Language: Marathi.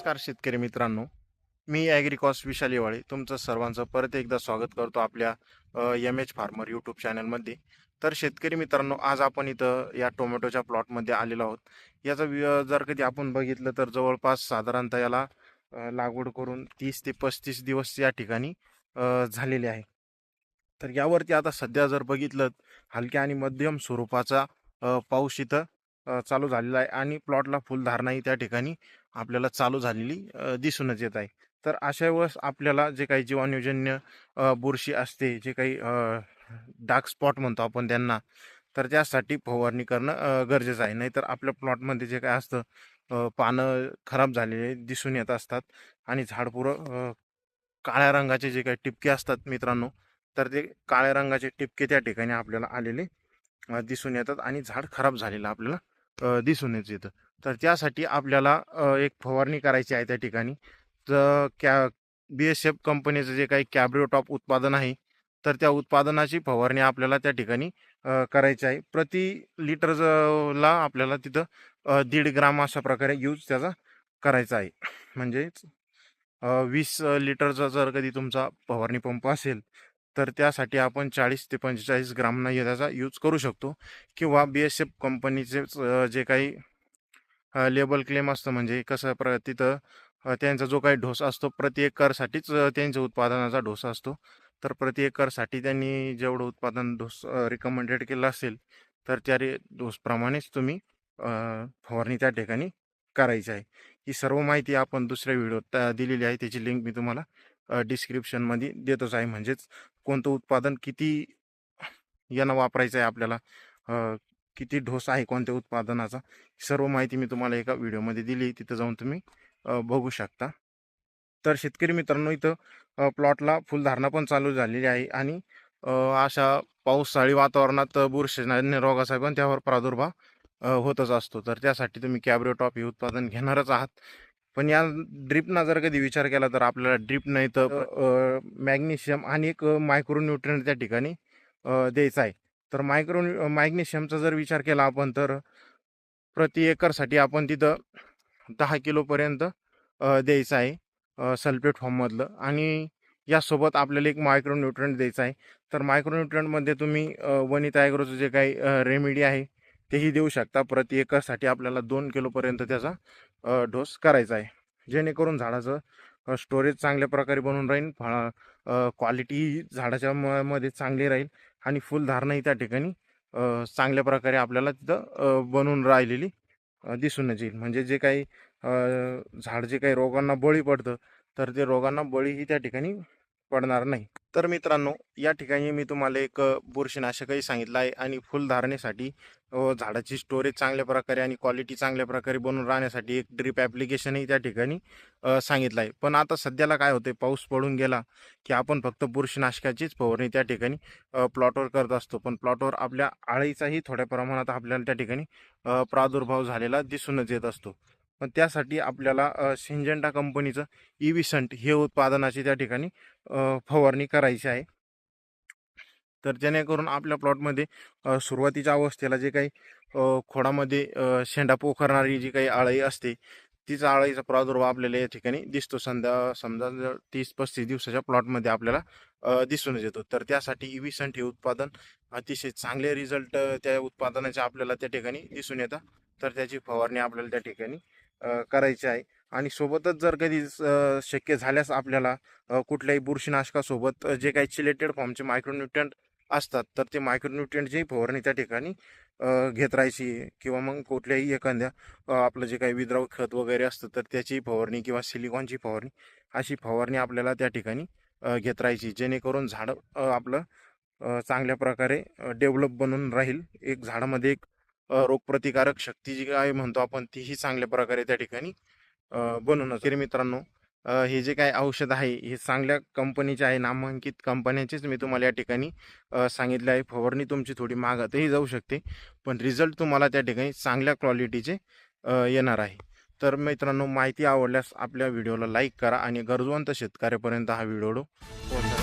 नमस्कार शेतकरी मित्रांनो. मी ॲग्रिकॉस विशाल येवाळे. तुमचं सर्वांचं परत एकदा स्वागत करतो आपल्या एम एच फार्मर यूट्यूब चॅनलमध्ये तर शेतकरी मित्रांनो आज आपण इथं या टोमॅटोच्या प्लॉटमध्ये आलेलो आहोत. याचा जर कधी आपण बघितलं तर जवळपास साधारणतः याला लागवड करून तीस ते पस्तीस दिवस या ठिकाणी झालेले आहे. तर यावरती आता सध्या जर बघितलं हलक्या आणि मध्यम स्वरूपाचा पाऊस इथं चालू झालेला आहे आणि प्लॉटला फुलधारणाही त्या ठिकाणी आपल्याला चालू झालेली दिसूनच येत आहे. तर अशा वेळेस आपल्याला जे काही जीवाणूजन्य बुरशी असते जे काही डार्क स्पॉट म्हणतो आपण त्यांना तर त्यासाठी फवारणी करणं गरजेचं आहे. नाहीतर आपल्या प्लॉटमध्ये जे काय असतं पानं खराब झालेले दिसून येत असतात आणि झाड पुरं काळ्या रंगाचे जे काही टिपके असतात मित्रांनो तर ते काळ्या रंगाचे टिपके त्या ठिकाणी आपल्याला आलेले दिसून येतात आणि झाड खराब झालेलं आपल्याला दिसून येत येतं. तर त्यासाठी आपल्याला एक फवारणी करायची आहे त्या ठिकाणी. तर कॅ बी एस एफ कंपनीचं जे काही कॅब्रिओटॉप उत्पादन आहे तर त्या उत्पादनाची फवारणी आपल्याला त्या ठिकाणी करायची आहे. प्रति लिटरला आपल्याला तिथं दीड ग्राम अशा प्रकारे यूज त्याचा करायचा आहे. म्हणजेच वीस लिटरचा जर कधी तुमचा फवारणी पंप असेल तर त्यासाठी आपण चाळीस ते पंचेचाळीस ग्रामना त्याचा यूज करू शकतो. किंवा बी एस एफ कंपनीचे जे काही लेबल क्लेम असतं म्हणजे कसं प्र तिथं त्यांचा जो काही ढोस असतो प्रति एकरसाठीच त्यांच्या उत्पादनाचा ढोसा असतो. तर प्रति एकरसाठी त्यांनी जेवढं उत्पादन ढोस रिकमेंडेड केलं असेल तर त्या रे डोसप्रमाणेच तुम्ही फवारणी त्या ठिकाणी करायची आहे. ही सर्व माहिती आपण दुसऱ्या व्हिडिओत दिलेली आहे. त्याची लिंक मी तुम्हाला डिस्क्रिप्शनमध्ये देतोच आहे. म्हणजेच कोणतं उत्पादन किती यानं वापरायचं आहे आपल्याला किती ढोस आहे कोणत्या उत्पादनाचा सर्व माहिती मी तुम्हाला एका व्हिडिओमध्ये दिली. तिथं जाऊन तुम्ही बघू शकता. तर शेतकरी मित्रांनो इथं प्लॉटला फुलधारणा पण चालू झालेली आहे आणि अशा पावसाळी वातावरणात बुरशीजन्य रोगाचा पण त्यावर प्रादुर्भाव होतच असतो. तर त्यासाठी तुम्ही कॅब्रिओ टॉप हे उत्पादन घेणारच आहात. पण या ड्रीपना जर कधी विचार केला तर आपल्याला ड्रीप नाही तर मॅग्नेशियम आणि एक मायक्रोन्यूट्रियंट त्या ठिकाणी द्यायचा आहे. तर मायक्रो मॅग्नेशियमचा जर विचार केला आपण तर प्रति एकरसाठी आपण तिथं दहा किलोपर्यंत द्यायचं आहे सल्फेट फॉर्ममधलं. आणि यासोबत आपल्याला एक मायक्रोन्यूट्रंट द्यायचं आहे. तर मायक्रोन्यूट्रंटमध्ये तुम्ही वनिता ॲग्रोचं जे काही रेमेडी आहे तेही देऊ शकता. प्रति एकरसाठी आपल्याला दोन किलोपर्यंत त्याचा डोस करायचा आहे. जेणेकरून झाडाचं स्टोरेज चांगल्या प्रकारे बनून राहील. फळा क्वालिटी झाडाच्या म मध्ये चांगली राहील. आणि फुलधारणाही त्या ठिकाणी चांगल्या प्रकारे आपल्याला तिथं बनून राहिलेली दिसून दिसूनच येईल. म्हणजे जे काही झाड जे काही रोगांना बळी पडतं तर ते रोगांना बळीही त्या ठिकाणी पडणार नाही. तर मित्रांनो या ठिकाणी मी तुम्हाला एक बुरशीनाशकही सांगितलं आहे आणि फुलधारणेसाठी झाडाची स्टोरेज चांगल्या प्रकारे आणि क्वालिटी चांगल्या प्रकारे बनून राहण्यासाठी एक ड्रीप ॲप्लिकेशनही त्या ठिकाणी सांगितलं आहे. पण आता सध्याला काय होते पाऊस पडून गेला की आपण फक्त बुरशीनाशकाचीच फवारणी त्या ठिकाणी प्लॉटवर करत असतो. पण प्लॉटवर आपल्या आळीचाही थोड्या प्रमाणात आपल्याला त्या ठिकाणी प्रादुर्भाव झालेला दिसूनच येत असतो. पण त्यासाठी आपल्याला अ, सिंजेंटा कंपनीचं इव्हिसंट हे उत्पादनाची त्या ठिकाणी फवारणी करायची आहे. तर जेणेकरून आपल्या प्लॉटमध्ये सुरुवातीच्या अवस्थेला जे काही खोडामध्ये शेंडा पोखरणारी जी काही आळी असते तीच आळीचा प्रादुर्भाव आपल्याला या ठिकाणी दिसतो. समजा समजा जर तीस पस्तीस दिवसाच्या प्लॉटमध्ये आपल्याला दिसूनच येतो. तर त्यासाठी इव्हिसंट हे उत्पादन अतिशय चांगले रिझल्ट त्या उत्पादनाचे आपल्याला त्या ठिकाणी दिसून येतात तर त्याची फवारणी आपल्याला त्या ठिकाणी करायचे आहे. आणि सोबतच जर कधी शक्य झाल्यास आपल्याला कुठल्याही बुरशीनाशकासोबत जे काही चिलेटेड फॉर्मचे मायक्रोन्युट्रंट असतात तर ते मायक्रोन्युट्रियंटची फवारणी त्या ठिकाणी घेत राहायची किंवा मग कुठल्याही एखाद्या आपलं जे काही विद्राव खत वगैरे असतं तर त्याची फवारणी किंवा सिलिकॉनची फवारणी अशी फवारणी आपल्याला त्या ठिकाणी घेत राहायची जेणेकरून झाडं आपलं चांगल्या प्रकारे डेव्हलप बनून राहील. एक झाडामध्ये एक रोगप्रतिकारक शक्ती जी काय म्हणतो आपण तीही चांगल्या प्रकारे त्या ठिकाणी अ, बनून तरी मित्रांनो हे जे काही औषध आहे हे चांगल्या कंपनीचे आहे नामांकित कंपन्यांचेच मी तुम्हाला या ठिकाणी सांगितले आहे. फवारणी तुमची थोडी महागातही जाऊ शकते पण रिझल्ट तुम्हाला त्या ठिकाणी चांगल्या क्वालिटीचे येणार आहे. तर मित्रांनो माहिती आवडल्यास आपल्या व्हिडिओला लाईक करा आणि गरजवंत शेतकऱ्यापर्यंत हा व्हिडिओ पोहोचा.